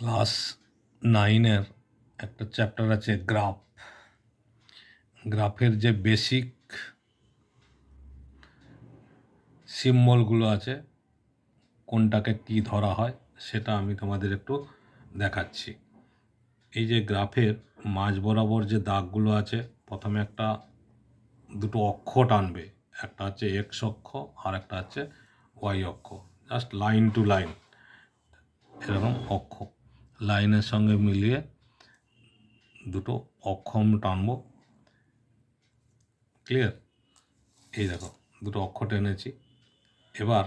Class নাইনের একটা chapter আছে গ্রাফ। গ্রাফের যে বেসিক সিম্বলগুলো আছে, কোনটাকে কি ধরা হয় সেটা আমি তোমাদের একটু দেখাচ্ছি। এই যে গ্রাফের মাঝ বরাবর যে দাগগুলো আছে, প্রথমে একটা দুটো অক্ষ টানবে, একটা হচ্ছে এক্স অক্ষ আর একটা হচ্ছে ওয়াই অক্ষ, জাস্ট লাইন টু লাইন, এরকম অক্ষ। লাইনের সঙ্গে মিলিয়ে দুটো অক্ষম টানবো। ক্লিয়ার এই দেখো, দুটো অক্ষ টেনেছি। এবার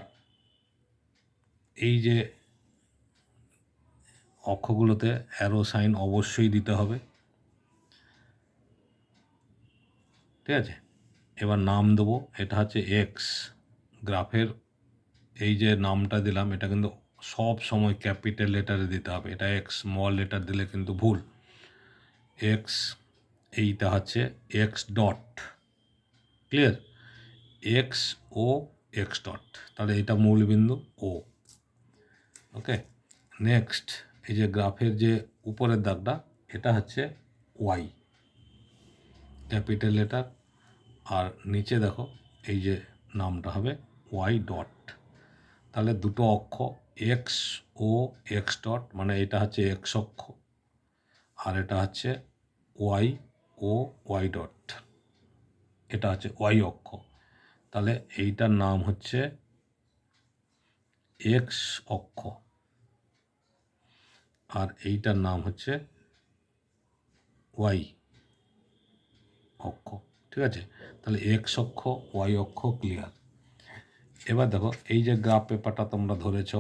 এই যে অক্ষগুলোতে অ্যারো সাইন অবশ্যই দিতে হবে। ঠিক আছে? এবার নাম দেবো, এটা হচ্ছে এক্স গ্রাফের এই যে নামটা দিলাম, এটা কিন্তু সব সময় ক্যাপিটাল লেটারে দিতে হবে। এটা এক্স স্মল লেটার দিলে কিন্তু ভুল। এক্স এইটা হচ্ছে এক্স ডট ক্লিয়ার এক্স ও এক্স ডট তাহলে এটা মূলবিন্দু ও ওকে নেক্সট এই যে গ্রাফের যে উপরের দাগটা, এটা হচ্ছে ওয়াই ক্যাপিটাল লেটার আর নিচে দেখো, এই যে নামটা হবে ওয়াই ডট তাহলে দুটো অক্ষ এক্স ও এক্স ডট মানে এটা হচ্ছে এক্স অক্ষ, আর এটা হচ্ছে ওয়াই ও ওয়াই ডট এটা হচ্ছে ওয়াই অক্ষ। তাহলে এইটার নাম হচ্ছে এক্স অক্ষ, আর এইটার নাম হচ্ছে ওয়াই অক্ষ, ঠিক আছে? তাহলে এক্স অক্ষ ওয়াই অক্ষ ক্লিয়ার এবার দেখো, এই যে গ্রাফ পেপারটা তোমরা ধরেছ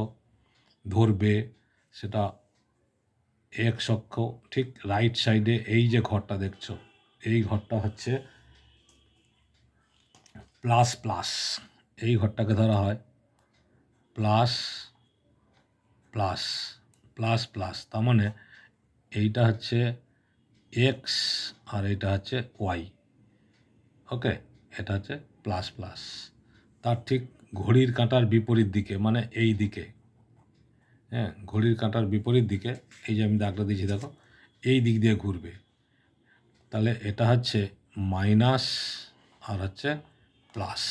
ধরবে, সেটা এক্স অক্ষ ঠিক রাইট সাইডে এই যে ঘরটা দেখছ, এই ঘরটা হচ্ছে প্লাস প্লাস এই ঘরটাকে ধরা হয় প্লাস প্লাস প্লাস প্লাস তার মানে এইটা হচ্ছে এক্স আর এইটা হচ্ছে ওয়াই ওকে এটা হচ্ছে প্লাস প্লাস তার ঠিক ঘড়ির কাঁটার বিপরীত দিকে মানে এই দিকে। হ্যাঁ ঘড়ির কাঁটার বিপরীত দিকে, এই যে আমি দাগটা দিয়েছি, দেখো, এই দিক দিয়ে ঘুরবে। তাহলে এটা হচ্ছে মাইনাস আর হচ্ছে প্লাস।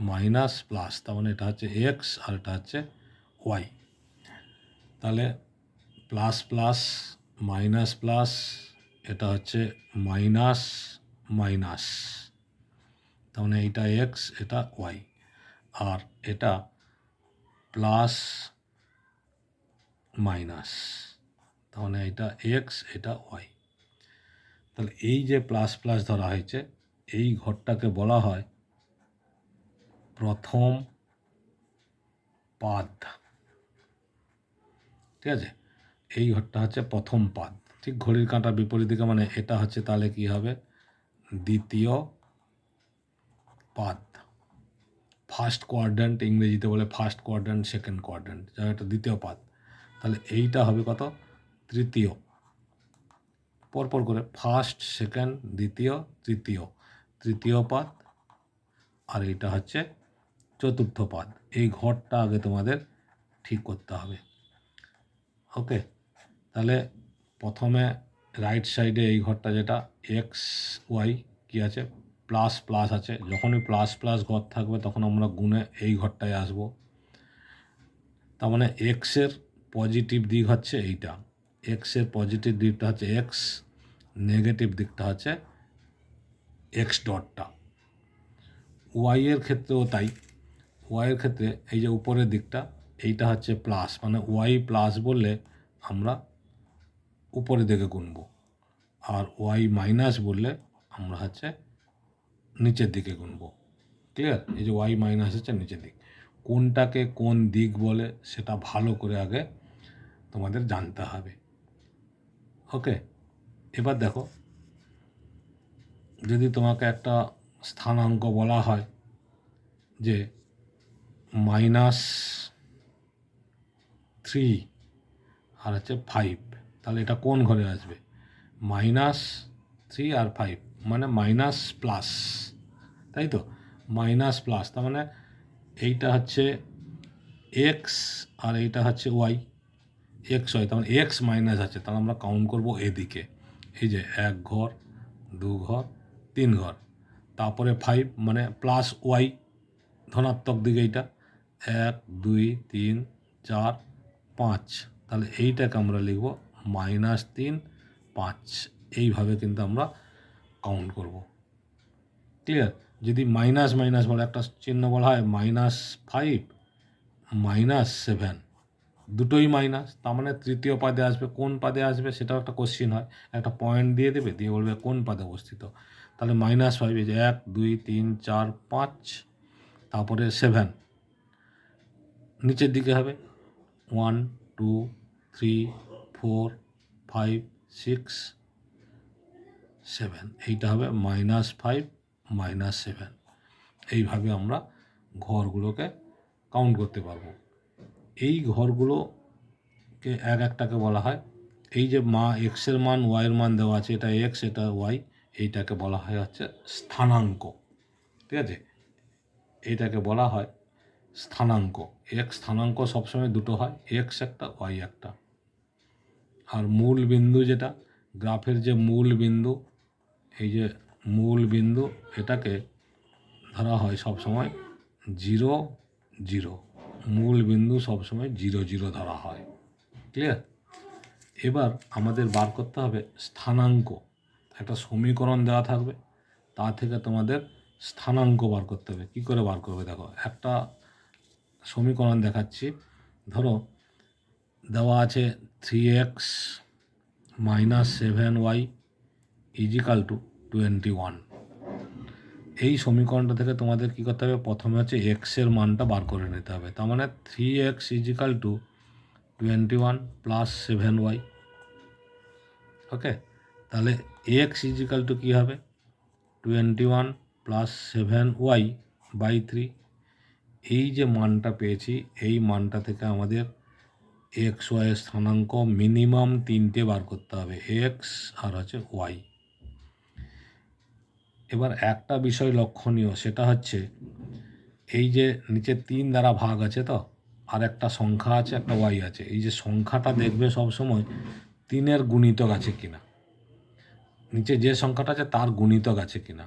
মাইনাস প্লাস, তার মানে এটা হচ্ছে এক্স আর এটা হচ্ছে ওয়াই। তাহলে প্লাস প্লাস মাইনাস প্লাস, এটা হচ্ছে মাইনাস মাইনাস। তার মানে এইটা এক্স, এটা ওয়াই। আর এটা প্লাস মাইনাস। মানে এটা এক্স, এটা ওয়াই। তাহলে এই যে প্লাস প্লাস ধরা হয়েছে, এই ঘরটাকে বলা হয় প্রথম পাদ। ঠিক আছে? এই ঘরটা হচ্ছে প্রথম পাদ। ঠিক ঘড়ির কাঁটা বিপরীত দিকে মানে এটা হচ্ছে তাহলে কি হবে? দ্বিতীয় পাদ। ফার্স্ট কোয়ার্ড্যান্ট ইংরেজিতে বলে ফার্স্ট কোয়ার্ড্যান্ট সেকেন্ড কোয়ার্ড্যান্ট যা একটা দ্বিতীয় পাদ। তাহলে এইটা হবে কত? তৃতীয়। পরপর করে ফার্স্ট সেকেন্ড দ্বিতীয়, তৃতীয়। তৃতীয় পাদ। আর এইটা হচ্ছে চতুর্থ পাদ। এই ঘরটা আগে তোমাদের ঠিক করতে হবে। ওকে? তাহলে প্রথমে রাইট সাইডে এই ঘরটা যেটা এক্স ওয়াই কী আছে? প্লাস প্লাস আছে। যখনই প্লাস প্লাস ঘর থাকবে, তখন আমরা গুণে এই ঘরটায় আসব। তার মানে এক্সের পজিটিভ দিক হচ্ছে এইটা। এক্সের পজিটিভ দিকটা হচ্ছে এক্স নেগেটিভ দিকটা হচ্ছে এক্স ডটটা ওয়াইয়ের ক্ষেত্রেও তাই। ওয়াইয়ের ক্ষেত্রে এই যে উপরের দিকটা, এইটা হচ্ছে প্লাস মানে ওয়াই প্লাস বললে আমরা উপরের দিকে গুনব। আর ওয়াই মাইনাস বললে আমরা হচ্ছে নিচের দিকে গুনব। ক্লিয়ার এই যে ওয়াই মাইনাস হচ্ছে নিচের দিক। কোনটাকে কোন দিক বলে সেটা ভালো করে আগে তোমাদের জানতে হবে। ওকে? এবার দেখো। যদি তোমাকে একটা স্থানাঙ্ক বলা হয় যে মাইনাস থ্রি আর হচ্ছে ফাইভ, তাহলে এটা কোন ঘরে আসবে? মাইনাস থ্রি আর ফাইভ মানে মাইনাস প্লাস, তাই তো? মাইনাস প্লাস, তার মানে এইটা হচ্ছে এক্স আর এইটা হচ্ছে ওয়াই। এক্স হয়, তখন এক্স মাইনাস আছে, তাহলে আমরা কাউন্ট করব এদিকে। এই যে এক ঘর, দু ঘর, তিন ঘর। তারপরে ফাইভ মানে প্লাস ওয়াই ধনাত্মক দিকে এইটা। এক, দুই, তিন, চার, পাঁচ। তাহলে এইটাকে আমরা লিখব মাইনাস তিন, পাঁচ। এইভাবে কিন্তু আমরা কাউন্ট করব। ক্লিয়ার যদি মাইনাস মাইনাস বলে একটা চিহ্ন বলা হয় মাইনাস ফাইভ মাইনাস সেভেন দুটোই মাইনাস তার মানে তৃতীয় পাদে আসবে, কোন পাদে আসবে সেটাও একটা কোশ্চিন হয়। একটা পয়েন্ট দিয়ে দেবে, দিয়ে বলবে কোন পাদে অবস্থিত। তাহলে মাইনাস ফাইভ যে এক, দুই, তিন, চার, পাঁচ, তারপরে সেভেন নিচের দিকে হবে one two three four five six seven এইটা হবে মাইনাস ফাইভ মাইনাস সেভেন এইভাবে আমরা ঘরগুলোকে কাউন্ট করতে পারব। এই ঘরগুলোকে এক একটাকে বলা হয়। এই যে মা এক্সের মান ওয়াইয়ের মান দেওয়া আছে, এটা এক্স এটা ওয়াই এইটাকে বলা হয় হচ্ছে স্থানাঙ্ক। ঠিক আছে? এইটাকে বলা হয় স্থানাঙ্ক। এক্স স্থানাঙ্ক সবসময় দুটো হয় এক্স একটা ওয়াই একটা। আর মূল বিন্দু যেটা, গ্রাফের যে মূল বিন্দু, এই যে মূল বিন্দু, এটাকে ধরা হয় সবসময় জিরো জিরো। মূল বিন্দু সবসময় জিরো জিরো ধরা হয়। ক্লিয়ার এবার আমাদের বার করতে হবে স্থানাঙ্ক। একটা সমীকরণ দেওয়া থাকবে, তা থেকে তোমাদের স্থানাঙ্ক বার করতে হবে। কী করে বার করবে দেখো, একটা সমীকরণ দেখাচ্ছি। ধরো, দেওয়া আছে three X minus seven Y equal to twenty one এই সমীকরণটা থেকে তোমাদের কী করতে হবে? প্রথমে হচ্ছে এক্সের মানটা বার করে নিতে হবে। তার মানে three X equal to twenty one plus seven Y okay তাহলে এক্স ইজিক্যাল টু কী হবে? Twenty one plus seven Y by three এই যে মানটা পেয়েছি, এই মানটা থেকে আমাদের এক্স ওয়াই স্থানাঙ্ক মিনিমাম তিনটে বার করতে হবে। এক্স আর হচ্ছে ওয়াই এবার একটা বিষয় লক্ষণীয়, সেটা হচ্ছে এই যে নিচে তিন দ্বারা ভাগ আছে তো, আর একটা সংখ্যা আছে, একটা ওয়াই আছে, এই যে সংখ্যাটা দেখবে সব সময় তিনের গুণিতক আছে কিনা। নিচে যে সংখ্যাটা আছে তার গুণিতক আছে কিনা।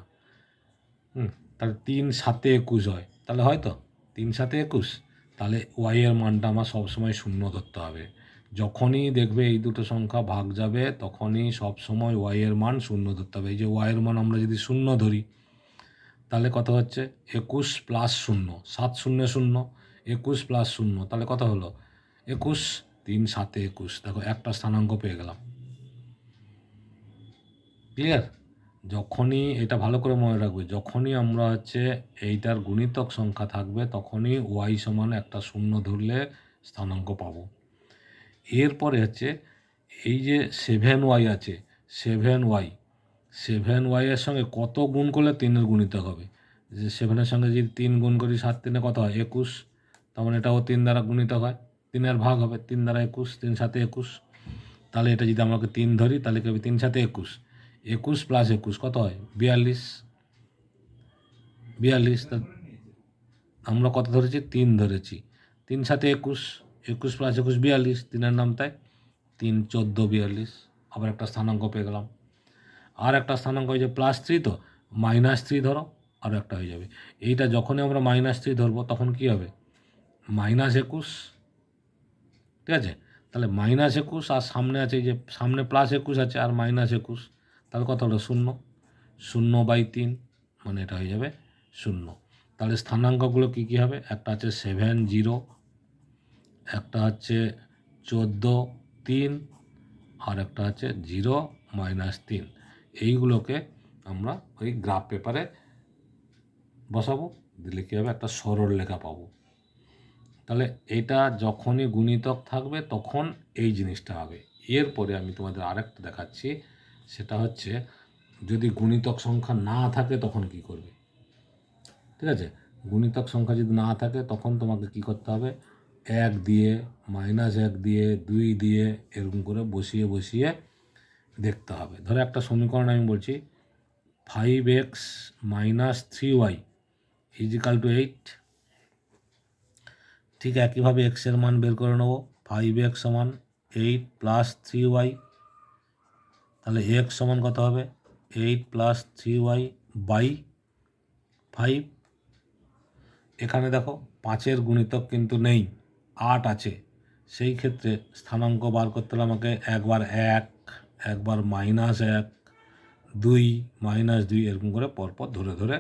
হুম, তাহলে তিন সাতে একুশ হয়, তাহলে হয়তো তিন সাতে একুশ, তাহলে ওয়াইয়ের মানটা আমার সবসময় শূন্য ধরতে হবে। যখনই দেখবে এই দুটো সংখ্যা ভাগ যাবে, তখনই সব সময় ওয়াই এর মান শূন্য ধরতে হবে। এই যে ওয়াই এর মান আমরা যদি শূন্য ধরি, তাহলে কত হচ্ছে? একুশ প্লাস শূন্য, সাত শূন্য শূন্য, একুশ প্লাস শূন্য, তাহলে কত হলো? একুশ, তিন, সাতে একুশ। দেখো, একটা স্থানাঙ্ক পেয়ে গেলাম। ক্লিয়ার যখনই এটা ভালো করে মনে রাখবে, যখনই আমরা হচ্ছে এইটার গুণিতক সংখ্যা থাকবে, তখনই ওয়াই সমান একটা শূন্য ধরলে স্থানাঙ্ক পাবো। এরপরে হচ্ছে এই যে সেভেন ওয়াই আছে সেভেন ওয়াই সেভেন ওয়াইয়ের সঙ্গে কত গুণ করলে তিনের গুণিত হবে? যে সেভেনের সঙ্গে যদি তিন গুণ করি, সাত তিনে কত হয়? একুশ, তার মানে এটাও তিন দ্বারা গুণিত হয়। তিনের ভাগ হবে, তিন দ্বারা একুশ, তিন সাথে একুশ। তাহলে এটা যদি আমাকে তিন ধরি, তাহলে কি হবে? তিন সাথে একুশ। একুশ প্লাস একুশ কত হয়? বিয়াল্লিশ। বিয়াল্লিশ আমরা কত ধরেছি? তিন ধরেছি। তিন সাথে একুশ একুশ প্লাস একুশ বিয়াল্লিশ, তিনের নাম তাই? তিন, চোদ্দ, বিয়াল্লিশ। আবার একটা স্থানাঙ্ক পেয়ে গেলাম। আর একটা স্থানাঙ্ক হয়ে যাবে প্লাস থ্রি তো। মাইনাস থ্রি ধরো আরও একটা হয়ে যাবে। এইটা যখনই আমরা মাইনাস থ্রি ধরবো, তখন কী হবে? মাইনাস একুশ। ঠিক আছে? তাহলে মাইনাস একুশ আর সামনে আছে যে, সামনে প্লাস একুশ আছে আর মাইনাস একুশ। তাহলে কত হলো? শূন্য। শূন্য বাই তিন মানে এটা হয়ে যাবে শূন্য। তাহলে স্থানাঙ্কগুলো কী কী হবে? একটা আছে সেভেন জিরো একটা হচ্ছে চোদ্দ তিন আর একটা হচ্ছে জিরো মাইনাস তিন। এইগুলোকে আমরা ওই গ্রাফ পেপারে বসাবো, দিলে কী হবে? একটা সরল লেখা পাবো। তাহলে এটা যখনই গুণিতক থাকবে, তখন এই জিনিসটা হবে। এরপরে আমি তোমাদের আরেকটা দেখাচ্ছি। সেটা হচ্ছে, যদি গুণিতক সংখ্যা না থাকে, তখন কি করবে? ঠিক আছে? গুণিতক সংখ্যা যদি না থাকে, তখন তোমাকে কি করতে হবে? এক দিয়ে, মাইনাস এক দিয়ে, দুই দিয়ে এরকম করে বসিয়ে বসিয়ে দেখতে হবে। ধরো একটা সমীকরণ আমি বলছি five X minus three Y equal to eight ঠিক একইভাবে এক্সের মান বের করে নেব ফাইভ এক্স সমান এইট প্লাস থ্রি ওয়াই তাহলে এক্স সমান কত হবে? Eight plus three Y by five এখানে দেখো পাঁচের গুণিতক কিন্তু নেই। আট আছে, সেই ক্ষেত্রে স্থানাঙ্ক বার করতে হলে আমাকে একবার এক, একবার মাইনাস এক, দুই, মাইনাস দুই এরকম করে পরপর ধরে ধরে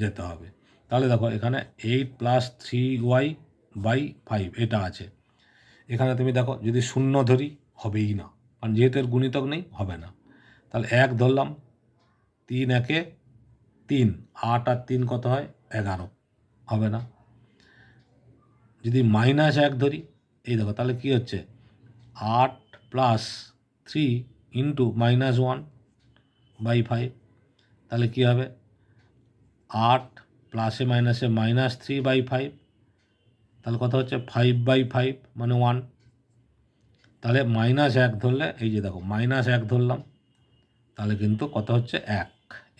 যেতে হবে। তাহলে দেখো এখানে eight plus three Y by five এটা আছে। এখানে তুমি দেখো যদি শূন্য ধরি হবেই না, কারণ যেহেতু এর গুণিতক নেই, হবে না। তাহলে এক ধরলাম, তিন একে তিন, আট আর তিন কত হয়? এগারো, হবে না। যদি মাইনাস এক ধরি, এই দেখো, তাহলে কী হচ্ছে? আট plus three into minus one by five তাহলে কী হবে? আট প্লাসে মাইনাসে মাইনাস থ্রি বাই ফাইভ তাহলে কথা হচ্ছে? ফাইভ বাই ফাইভ মানে ওয়ান তাহলে মাইনাস এক ধরলে, এই যে দেখো মাইনাস এক ধরলাম, তাহলে কিন্তু কত হচ্ছে? এক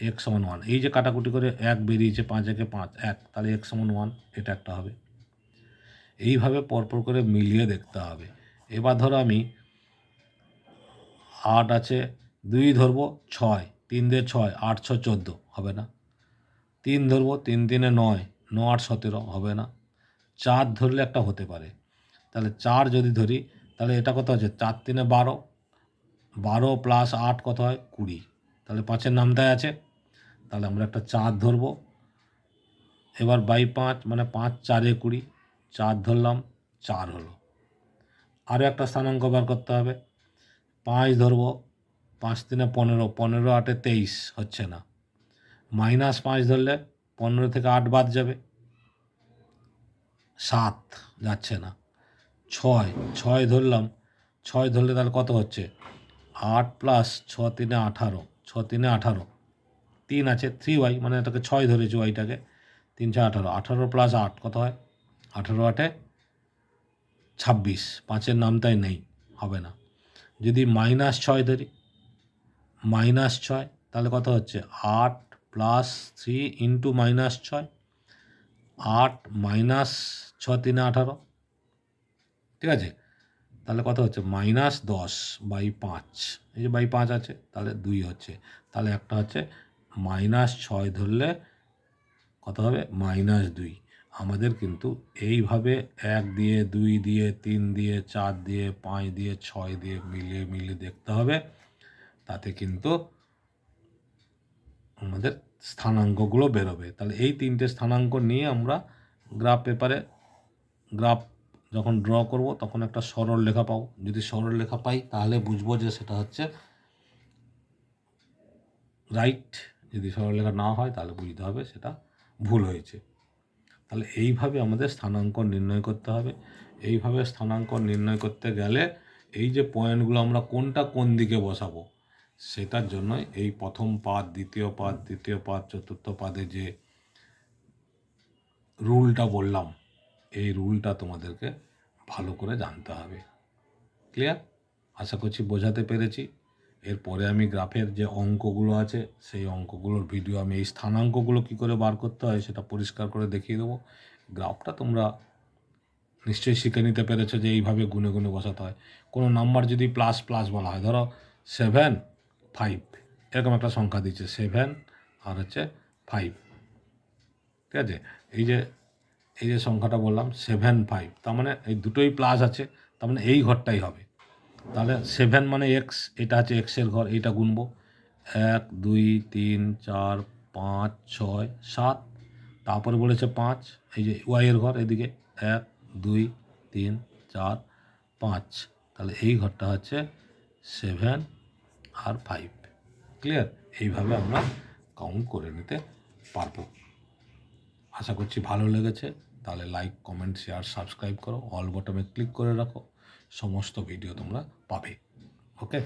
এক সমান ওয়ান এই যে কাটাকুটি করে এক বেরিয়েছে পাঁচ একে পাঁচ, এক, তাহলে এক সমান ওয়ান এটা একটা হবে। এইভাবে পরপর করে মিলিয়ে দেখতে হবে। এবার ধরো আমি আট আছে, দুই ধরবো, ছয়। তিন দিয়ে ছয়, আট, ছ, চোদ্দ। হবে না। তিন ধরবো, তিন, তিনে নয়, ন, আট, সতেরো। হবে না। চার ধরলে একটা হতে পারে। তাহলে চার যদি ধরি, তাহলে এটা কত হচ্ছে চার তিনে বারো। বারো প্লাস আট কত হয়? কুড়ি। তাহলে পাঁচের নামটায় আছে। তাহলে আমরা একটা চার ধরবো। এবার বাই পাঁচ মানে পাঁচ, চারে কুড়ি। চার ধরলাম, চার হলো। আরও একটা স্থানাঙ্ক বার করতে হবে। পাঁচ ধরবো, পাঁচ তিনে পনেরো পনেরো আটে তেইশ হচ্ছে না। মাইনাস পাঁচ ধরলে পনেরো থেকে আট বাদ যাবে। সাত যাচ্ছে না। ছয় ছয় ধরলাম, ছয় ধরলে তাহলে কত হচ্ছে? আট প্লাস ছ তিনে আঠারো, ছ তিনে আঠারো। তিন আছে, থ্রি ওয়াই মানে এটাকে ছয় ধরেছি ওয়াইটাকে, তিন ছয় আঠারো আঠারো প্লাস আট, কত হয়? আঠারো আটে, ছাব্বিশ। পাঁচের নামটাই নেই, হবে না। যদি মাইনাস ছয় ধরি, মাইনাস ছয়, তাহলে কত হচ্ছে? আট প্লাস থ্রি ইন্টু মাইনাস ছয়। আট মাইনাস ছ তিনে আঠারো। ঠিক আছে? তাহলে কত হচ্ছে? মাইনাস দশ বাই পাঁচ। এই যে বাই পাঁচ আছে, তাহলে দুই হচ্ছে। তাহলে একটা হচ্ছে মাইনাস ছয় ধরলে কত হবে? মাইনাস দুই। আমাদের কিন্তু এইভাবে এক দিয়ে, দুই দিয়ে, তিন দিয়ে, চার দিয়ে, পাঁচ দিয়ে, ছয় দিয়ে মিলিয়ে মিলিয়ে দেখতে হবে। তাতে কিন্তু আমাদের স্থানাঙ্কগুলো বেরোবে। তাহলে এই তিনটে স্থানাঙ্ক নিয়ে আমরা গ্রাফ পেপারে গ্রাফ যখন ড্র করব, তখন একটা সরল লেখা পাবো। যদি সরল লেখা পাই, তাহলে বুঝব যে সেটা হচ্ছে রাইট। যদি সরল লেখা না হয়, তাহলে বুঝতে হবে সেটা ভুল হয়েছে। তাহলে এইভাবে আমাদের স্থানাঙ্ক নির্ণয় করতে হবে। এইভাবে স্থানাঙ্ক নির্ণয় করতে গেলে এই যে পয়েন্টগুলো আমরা কোনটা কোন দিকে বসাবো, সেটার জন্য এই প্রথম পাদ, দ্বিতীয় পাদ, তৃতীয় পাদ, চতুর্থ পাদে যে রুলটা বললাম, এই রুলটা তোমাদেরকে ভালো করে জানতে হবে। ক্লিয়ার? আশা করছি বোঝাতে পেরেছি। এরপরে আমি গ্রাফের যে অঙ্কগুলো আছে, সেই অঙ্কগুলোর ভিডিও আমি এই স্থানাঙ্কগুলো কী করে বার করতে হয় সেটা পরিষ্কার করে দেখিয়ে দেবো। গ্রাফটা তোমরা নিশ্চয়ই শিখে নিতে পেরেছ যে এইভাবে গুনে গুনে বসাতে হয়। কোনো নাম্বার যদি প্লাস প্লাস বলা হয়, ধরো সেভেন ফাইভ এরকম একটা সংখ্যা দিচ্ছে সেভেন আর হচ্ছে ফাইভ ঠিক আছে? এই যে এই যে সংখ্যাটা বললাম সেভেন ফাইভ তার মানে এই দুটোই প্লাস আছে, তার মানে এই ঘরটাই হবে। তাহলে সেভেন মানে এক্স এটা হচ্ছে এক্সের ঘর, এইটা গুনবো। এক, দুই, তিন, চার, পাঁচ, ছয়, সাত। তারপরে বলেছে পাঁচ, এই যে ওয়াইয়ের ঘর এদিকে। এক, দুই, তিন, চার, পাঁচ। তাহলে এই ঘরটা হচ্ছে সেভেন আর ফাইভ ক্লিয়ার এইভাবে আমরা কাউন্ট করে নিতে পারব। আশা করছি ভালো লেগেছে। তাহলে লাইক কমেন্ট শেয়ার সাবস্ক্রাইব করো। অল বটমে ক্লিক করে রাখো। সমস্ত ভিডিও তোমরা পাবে ওকে